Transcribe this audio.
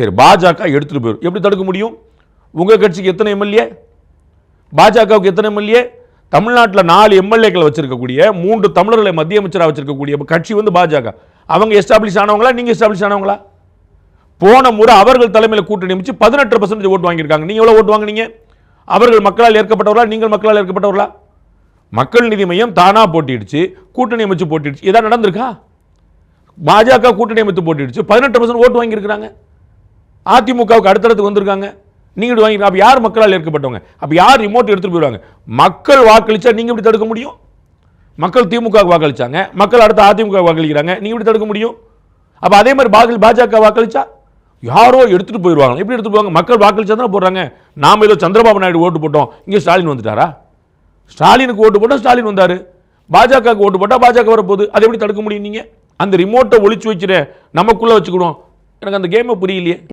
சரி பாஜக எடுத்துட்டு போயிடும் எப்படி தடுக்க முடியும்? உங்க கட்சிக்கு எத்தனை எம்எல்ஏ? பாஜகவுக்கு எத்தனை எம்எல்ஏ? தமிழ்நாட்டில் நாலு எம்எல்ஏக்களை வச்சிருக்கக்கூடிய மூன்று தமிழர்களை மத்திய அமைச்சராக வச்சிருக்கக்கூடிய கட்சி வந்து பாஜக. அவங்க எஸ்டாப்ளிஷ் ஆனவங்களா? நீங்க எஸ்டாப்ளிஷ் ஆனவங்களா? போன முறை அவர்கள் தலைமையில் கூட்டணி அமைச்சு பதினெட்டு பர்சன்டேஜ் ஓட்டு வாங்கியிருக்காங்க. நீங்க எவ்வளோ ஓட்டு வாங்கினீங்க? அவர்கள் மக்களால் ஏற்கப்பட்டவர்களா? நீங்கள் மக்களால் ஏற்கப்பட்டவர்களா? மக்கள் நிதி மையம் தானா போட்டிடுச்சு. கூட்டணி அமைச்சு போட்டிடுச்சு. இதான் நடந்திருக்கா? பாஜக கூட்டணி அமைத்து போட்டிடுச்சு. பதினெட்டு பர்சன்ட் ஓட்டு வாங்கியிருக்கிறாங்க. அதிமுகவுக்கு அடுத்தடுத்து வந்திருக்காங்க. நீங்கள் வாங்கி அப்போ யார் மக்களால் ஏற்கப்பட்டவங்க? அப்போ யார் ரிமோட் எடுத்துகிட்டு போயிடுவாங்க? மக்கள் வாக்களித்தா நீங்கள் இப்படி தடுக்க முடியும்? மக்கள் திமுக வாக்களிச்சாங்க. மக்கள் அடுத்து அதிமுக வாக்களிக்கிறாங்க. நீங்கள் இப்படி தடுக்க முடியும்? அப்போ அதே மாதிரி பாஜக பாஜக வாக்களிச்சா? யாரோ எடுத்துகிட்டு போயிடுவாங்க. எப்படி எடுத்துட்டு போவாங்க? மக்கள் வாக்களிச்சா தானே போடுறாங்க. நாம் ஏதோ சந்திரபாபு நாயுடு ஓட்டு போட்டோம். இங்கே ஸ்டாலின் வந்துட்டாரா? ஸ்டாலினுக்கு ஓட்டு போட்டால் ஸ்டாலின் வந்தார். பாஜகவுக்கு ஓட்டு போட்டால் பாஜக வரப்போகுது. அதை எப்படி தடுக்க முடியும் நீங்கள் அந்த ரிமோட்டை ஒழிச்சு வச்சுட்டு நமக்குள்ளே வச்சுக்கணும். எனக்கு அந்த கேமை புரியலையே.